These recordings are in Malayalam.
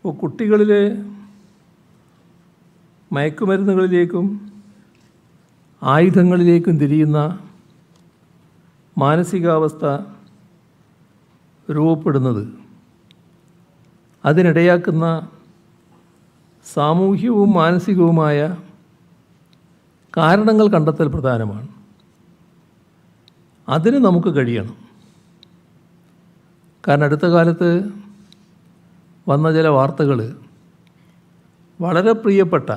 ഇപ്പോൾ കുട്ടികളിൽ മയക്കുമരുന്നുകളിലേക്കും ആയുധങ്ങളിലേക്കും തിരിയുന്ന മാനസികാവസ്ഥ രൂപപ്പെടുന്നത് അതിനിടയാക്കുന്ന സാമൂഹ്യവും മാനസികവുമായ കാരണങ്ങൾ കണ്ടെത്തൽ പ്രധാനമാണ്. അതിന് നമുക്ക് കഴിയണം. കാരണം അടുത്ത കാലത്ത് വന്ന ചില വാർത്തകൾ വളരെ പ്രിയപ്പെട്ട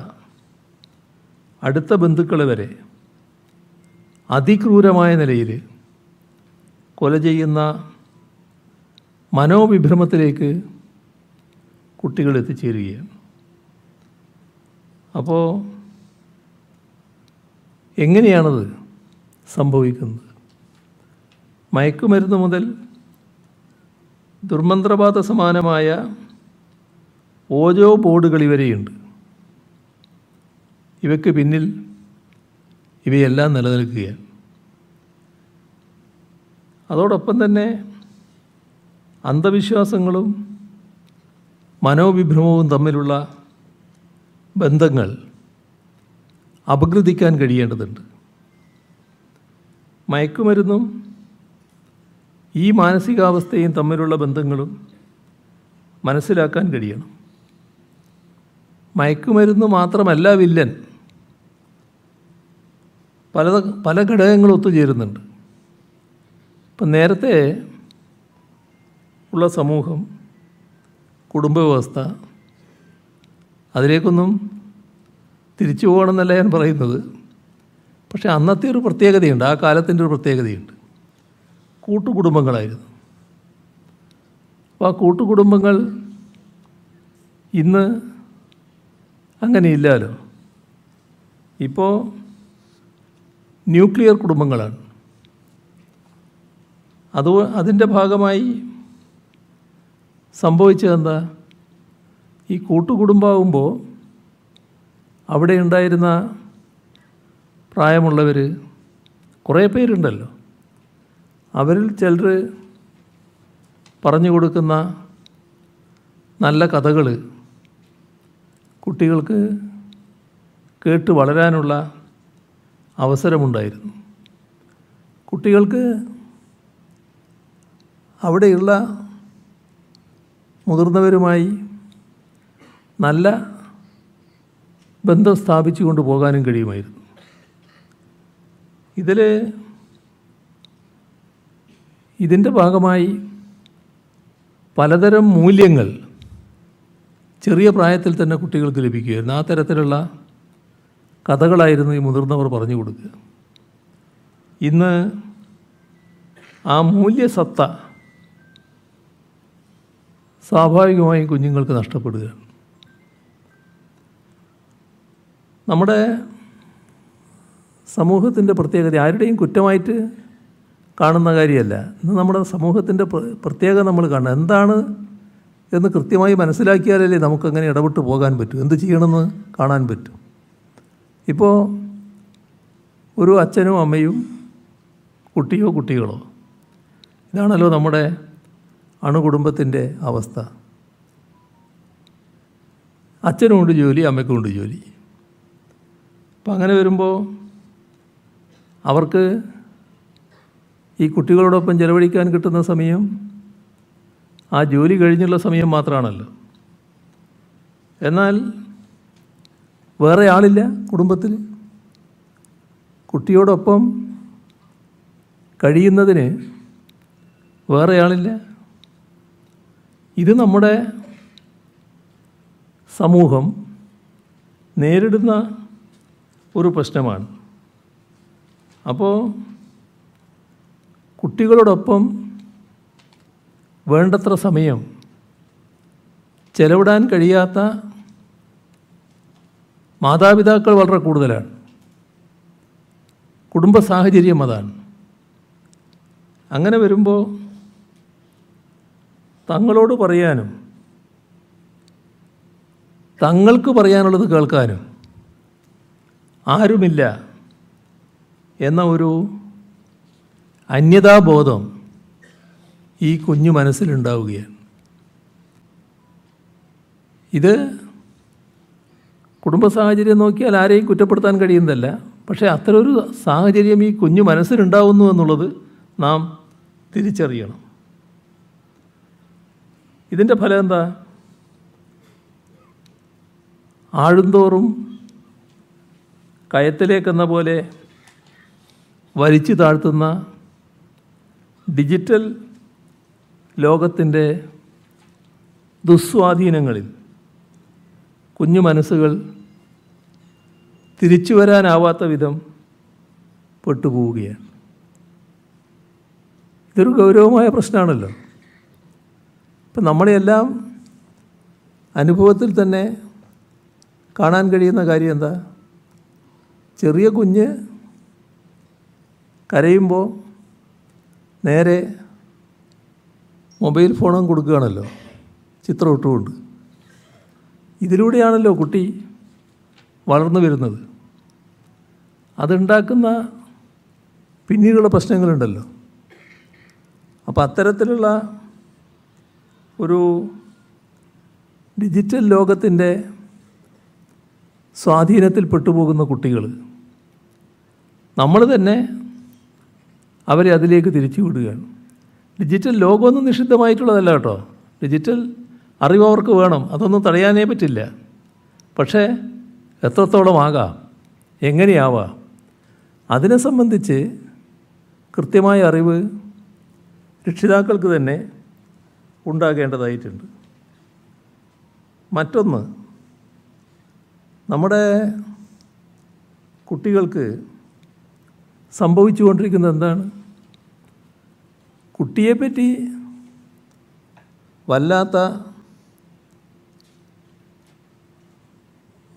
അടുത്ത ബന്ധുക്കൾ വരെ അതിക്രൂരമായ നിലയിൽ കൊല ചെയ്യുന്ന മനോവിഭ്രമത്തിലേക്ക് കുട്ടികൾ എത്തിച്ചേരുകയാണ്. അപ്പോൾ എങ്ങനെയാണത് സംഭവിക്കുന്നത്? മയക്കുമരുന്ന് മുതൽ ദുർമന്ത്രവാദ സമാനമായ ഓരോ ബോർഡുകൾ ഇവരെയുണ്ട്. ഇവയ്ക്ക് പിന്നിൽ ഇവയെല്ലാം നിലനിൽക്കുകയാണ്. അതോടൊപ്പം തന്നെ അന്ധവിശ്വാസങ്ങളും മനോവിഭ്രമവും തമ്മിലുള്ള ബന്ധങ്ങൾ അപഗ്രഥിക്കാൻ കഴിയേണ്ടതുണ്ട്. മയക്കുമരുന്നും ഈ മാനസികാവസ്ഥയും തമ്മിലുള്ള ബന്ധങ്ങളും മനസ്സിലാക്കാൻ കഴിയണം. മയക്കുമരുന്ന് മാത്രമല്ല വില്ലൻ. പല പല ഘടകങ്ങൾ ഒത്തുചേരുന്നുണ്ട്. ഇപ്പം നേരത്തെ ഉള്ള സമൂഹം കുടുംബ വ്യവസ്ഥ അതിലേക്കൊന്നും തിരിച്ചു പോകണമെന്നല്ല ഞാൻ പറയുന്നത്. പക്ഷേ അന്നത്തെ ഒരു പ്രത്യേകതയുണ്ട് ആ കാലത്തിന്റെ ഒരു പ്രത്യേകതയുണ്ട്. കൂട്ടുകുടുംബങ്ങളായിരുന്നു. അപ്പോൾ ആ കൂട്ടുകുടുംബങ്ങൾ ഇന്ന് അങ്ങനെയില്ലല്ലോ. ഇപ്പോൾ ന്യൂക്ലിയർ കുടുംബങ്ങളാണ്. അത് അതിന്റെ ഭാഗമായി സംഭവിച്ചതെന്താ? ഈ കൂട്ടുകുടുംബമാകുമ്പോൾ അവിടെ ഉണ്ടായിരുന്ന പ്രായമുള്ളവർ കുറേ പേരുണ്ടല്ലോ. അവരിൽ ചിലർ പറഞ്ഞു കൊടുക്കുന്ന നല്ല കഥകൾ കുട്ടികൾക്ക് കേട്ട് വളരാനുള്ള അവസരമുണ്ടായിരുന്നു. കുട്ടികൾക്ക് അവിടെയുള്ള മുതിർന്നവരുമായി നല്ല ബന്ധം സ്ഥാപിച്ചു കൊണ്ട് പോകാനും കഴിയുമായിരുന്നു. ഇതിൽ ഇതിന്റെ ഭാഗമായി പലതരം മൂല്യങ്ങൾ ചെറിയ പ്രായത്തിൽ തന്നെ കുട്ടികൾക്ക് ലഭിക്കുമായിരുന്നു ആ തരത്തിലുള്ള കഥകളായിരുന്നു ഈ മുതിർന്നവർ പറഞ്ഞു കൊടുക്കുക. ഇന്ന് ആ മൂല്യസത്ത സ്വാഭാവികമായും കുഞ്ഞുങ്ങൾക്ക് നഷ്ടപ്പെടുകയാണ്. നമ്മുടെ സമൂഹത്തിന്റെ പ്രത്യേകത ആരുടെയും കുറ്റമായിട്ട് കാണുന്ന കാര്യമല്ല. ഇന്ന് നമ്മുടെ സമൂഹത്തിന്റെ പ്രത്യേകത നമ്മൾ കാണുന്നത് എന്താണ് എന്ന് കൃത്യമായി മനസ്സിലാക്കിയാലല്ലേ നമുക്കങ്ങനെ ഇടപെട്ട് പോകാൻ പറ്റൂ. എന്ത് ചെയ്യണമെന്ന് കാണാൻ പറ്റും. ഇപ്പോൾ ഒരു അച്ഛനും അമ്മയും കുട്ടിയോ കുട്ടികളോ ഇതാണല്ലോ നമ്മുടെ അണുകുടുംബത്തിന്റെ അവസ്ഥ. അച്ഛനുമുണ്ട് ജോലി അമ്മയ്ക്കുമുണ്ട് ജോലി. അപ്പം അങ്ങനെ വരുമ്പോൾ അവർക്ക് ഈ കുട്ടികളോടൊപ്പം ചെലവഴിക്കാൻ കിട്ടുന്ന സമയം ആ ജോലി കഴിഞ്ഞുള്ള സമയം മാത്രമാണല്ലോ എന്നാൽ വേറെ ആളില്ല കുടുംബത്തിൽ കുട്ടിയോടൊപ്പം കഴിയുന്നതിന് വേറെ ആളില്ല? ഇത് നമ്മുടെ സമൂഹം നേരിടുന്ന ഒരു പ്രശ്നമാണ്. അപ്പോൾ കുട്ടികളോടൊപ്പം വേണ്ടത്ര സമയം ചെലവിടാൻ കഴിയാത്ത മാതാപിതാക്കൾ വളരെ കൂടുതലാണ്. കുടുംബ സാഹചര്യം അതാണ്. അങ്ങനെ വരുമ്പോൾ തങ്ങളോട് പറയാനും തങ്ങൾക്ക് പറയാനുള്ളത് കേൾക്കാനും ആരുമില്ല എന്ന ഒരു അന്യതാബോധം ഈ കുഞ്ഞു മനസ്സിലുണ്ടാവുകയാണ്. ഇത് കുടുംബ സാഹചര്യം നോക്കിയാൽ ആരെയും കുറ്റപ്പെടുത്താൻ കഴിയുന്നതല്ല. പക്ഷേ അത്തരമൊരു സാഹചര്യം ഈ കുഞ്ഞു മനസ്സിലുണ്ടാവുന്നു എന്നുള്ളത് നാം തിരിച്ചറിയണം. ഇതിന്റെ ഫലം എന്താ? ആഴുന്തോറും കയത്തിലേക്കെന്ന പോലെ വലിച്ചു താഴ്ത്തുന്ന ഡിജിറ്റൽ ലോകത്തിന്റെ ദുസ്വാധീനങ്ങളിൽ കുഞ്ഞു മനസ്സുകൾ തിരിച്ചു വരാനാവാത്ത വിധം പെട്ടുപോവുകയാണ്. ഇതൊരു ഗൗരവമായ പ്രശ്നമാണല്ലോ. ഇപ്പം നമ്മളെല്ലാം അനുഭവത്തിൽ തന്നെ കാണാൻ കഴിയുന്ന കാര്യം എന്താ? ചെറിയ കുഞ്ഞ് കരയുമ്പോൾ നേരെ മൊബൈൽ ഫോണും കൊടുക്കുകയാണല്ലോ. ചിത്രം ഇട്ടുകൊണ്ട്. ഇതിലൂടെയാണല്ലോ കുട്ടി വളർന്നു വരുന്നത്. അതുണ്ടാക്കുന്ന പിന്നീടുള്ള പ്രശ്നങ്ങളുണ്ടല്ലോ. അപ്പോൾ അത്തരത്തിലുള്ള ഒരു ഡിജിറ്റൽ ലോകത്തിന്റെ സ്വാധീനത്തിൽ പെട്ടുപോകുന്ന കുട്ടികൾ നമ്മൾ തന്നെ അവരെ അതിലേക്ക് തിരിച്ചു വിടുകയാണ്. ഡിജിറ്റൽ ലോകമൊന്നും നിഷിദ്ധമായിട്ടുള്ളതല്ല കേട്ടോ. ഡിജിറ്റൽ അറിവ് അവർക്ക് വേണം. അതൊന്നും തടയാനേ പറ്റില്ല. പക്ഷേ എത്രത്തോളം ആകാം? എങ്ങനെയാവാം? അതിനെ സംബന്ധിച്ച് കൃത്യമായ അറിവ് രക്ഷിതാക്കൾക്ക് തന്നെ ഉണ്ടാകേണ്ടതായിട്ടുണ്ട്. മറ്റൊന്ന് നമ്മുടെ കുട്ടികൾക്ക് സംഭവിച്ചുകൊണ്ടിരിക്കുന്നത് എന്താണ്? കുട്ടിയെപ്പറ്റി വല്ലാത്ത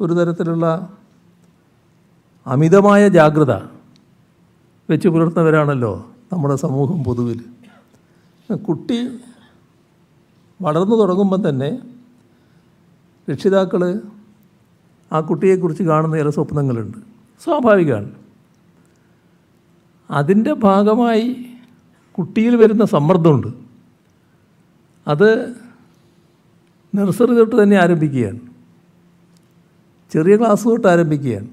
ഒരു തരത്തിലുള്ള അമിതമായ ജാഗ്രത വെച്ച് പുലർത്തുന്നവരാണല്ലോ നമ്മുടെ സമൂഹം പൊതുവിൽ. കുട്ടി വളർന്നു തുടങ്ങുമ്പം തന്നെ രക്ഷിതാക്കൾ ആ കുട്ടിയെക്കുറിച്ച് കാണുന്ന ചില സ്വപ്നങ്ങളുണ്ട്. സ്വാഭാവികമാണ്. അതിന്റെ ഭാഗമായി കുട്ടിയിൽ വരുന്ന സമ്മർദ്ദമുണ്ട്. അത് നഴ്സറി തൊട്ട് തന്നെ ആരംഭിക്കുകയാണ്. ചെറിയ ക്ലാസ് തൊട്ട് ആരംഭിക്കുകയാണ്.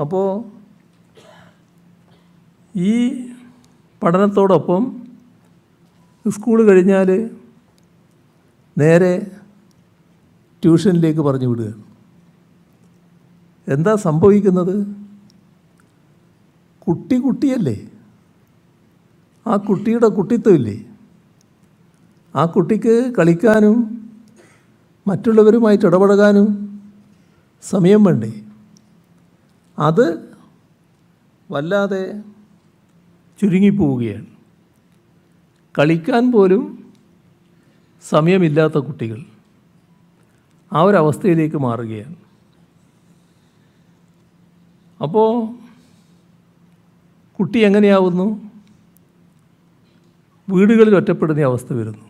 അപ്പോൾ ഈ പഠനത്തോടൊപ്പം സ്കൂൾ കഴിഞ്ഞാൽ നേരെ ട്യൂഷനിലേക്ക് പറഞ്ഞു വിടുകയാണ് എന്താ സംഭവിക്കുന്നത്? കുട്ടി കുട്ടിയല്ലേ. ആ കുട്ടിയുടെ കുട്ടിത്വമില്ലേ? ആ കുട്ടിക്ക് കളിക്കാനും മറ്റുള്ളവരുമായിട്ട് ഇടപഴകാനും സമയം വേണ്ടേ? അത് വല്ലാതെ ചുരുങ്ങിപ്പോവുകയാണ്. കളിക്കാൻ പോലും സമയമില്ലാത്ത കുട്ടികൾ ആ ഒരു അവസ്ഥയിലേക്ക് മാറുകയാണ്. അപ്പോൾ കുട്ടി എങ്ങനെയാവുന്നു? വീടുകളിൽ ഒറ്റപ്പെടുന്ന അവസ്ഥ വരുന്നു.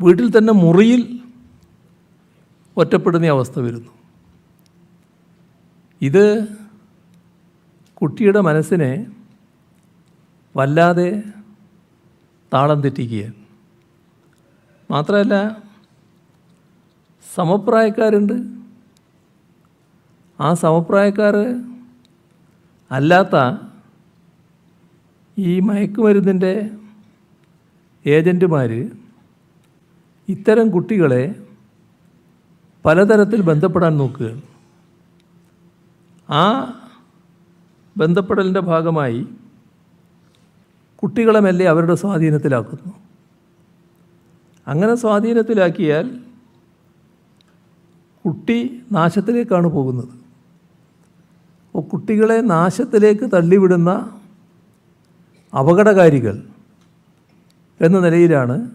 വീട്ടിൽ തന്നെ മുറിയിൽ ഒറ്റപ്പെടുന്ന അവസ്ഥ വരുന്നു. ഇത് കുട്ടിയുടെ മനസ്സിനെ വല്ലാതെ താളം തെറ്റിക്കുകയാണ്. മാത്രമല്ല സമപ്രായക്കാരുണ്ട്. ആ സമപ്രായക്കാർ അല്ലാത്ത ഈ മയക്കുമരുന്നിന്റെ ഏജന്റുമാർ ഇത്തരം കുട്ടികളെ പലതരത്തിൽ ബന്ധപ്പെടാൻ നോക്കുക. ആ ബന്ധപ്പെടലിന്റെ ഭാഗമായി കുട്ടികളെ മെല്ലെ അവരുടെ സ്വാധീനത്തിലാക്കുന്നു. അങ്ങനെ സ്വാധീനത്തിലാക്കിയാൽ കുട്ടി നാശത്തിലേക്കാണ് പോകുന്നത്. അപ്പോൾ കുട്ടികളെ നാശത്തിലേക്ക് തള്ളിവിടുന്ന അപകടകാരികൾ എന്ന നിലയിലാണ്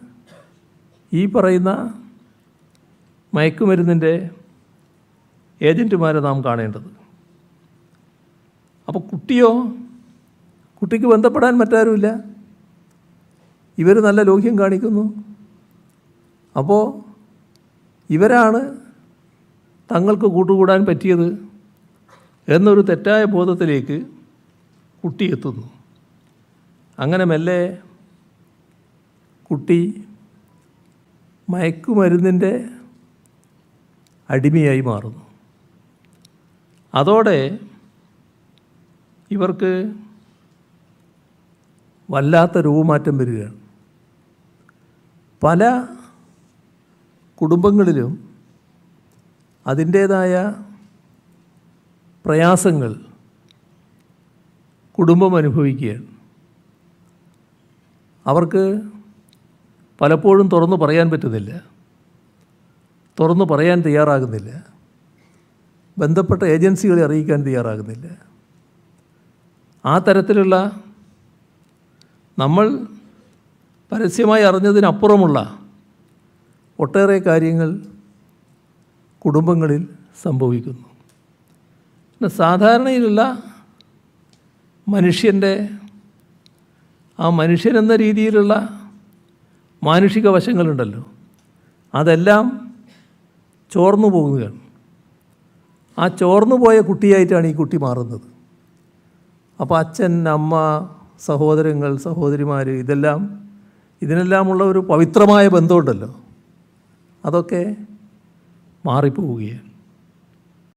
ഈ പറയുന്ന മയക്കുമരുന്നിന്റെ ഏജന്റുമാരെ നാം കാണേണ്ടത്. അപ്പോൾ കുട്ടിയോ കുട്ടിക്ക് ബന്ധപ്പെടാൻ മറ്റാരുമില്ല? ഇവർ നല്ല ലോഹ്യം കാണിക്കുന്നു. അപ്പോൾ ഇവരാണ് തങ്ങൾക്ക് കൂട്ടുകൂടാൻ പറ്റിയത് എന്നൊരു തെറ്റായ ബോധത്തിലേക്ക് കുട്ടി എത്തുന്നു. അങ്ങനെ മെല്ലെ കുട്ടി മയക്കുമരുന്നിന്റെ അടിമയായി മാറുന്നു. അതോടെ ഇവർക്ക് വല്ലാത്ത രൂപമാറ്റം വരികയാണ്. പല കുടുംബങ്ങളിലും അതിന്റേതായ പ്രയാസങ്ങൾ കുടുംബം അനുഭവിക്കുകയാണ്. അവർക്ക് പലപ്പോഴും തുറന്നു പറയാൻ പറ്റുന്നില്ല. തുറന്നു പറയാൻ തയ്യാറാകുന്നില്ല. ബന്ധപ്പെട്ട ഏജൻസികളെ അറിയിക്കാൻ തയ്യാറാകുന്നില്ല. ആ തരത്തിലുള്ള നമ്മൾ പരസ്യമായി അറിഞ്ഞതിനപ്പുറമുള്ള ഒട്ടേറെ കാര്യങ്ങൾ കുടുംബങ്ങളിൽ സംഭവിക്കുന്നു. സാധാരണയിലുള്ള മനുഷ്യന്റെ ആ മനുഷ്യനെന്ന രീതിയിലുള്ള മാനുഷിക വശങ്ങളുണ്ടല്ലോ. അതെല്ലാം ചോർന്നു പോകുകയാണ്. ആ ചോർന്നു പോയ കുട്ടിയായിട്ടാണ് ഈ കുട്ടി മാറുന്നത്. അപ്പോൾ അച്ഛൻ അമ്മ സഹോദരങ്ങൾ സഹോദരിമാർ ഇതെല്ലാം ഇതിനെല്ലാമുള്ള ഒരു പവിത്രമായ ബന്ധമുണ്ടല്ലോ. അതൊക്കെ മാറിപ്പോവുകയാണ്.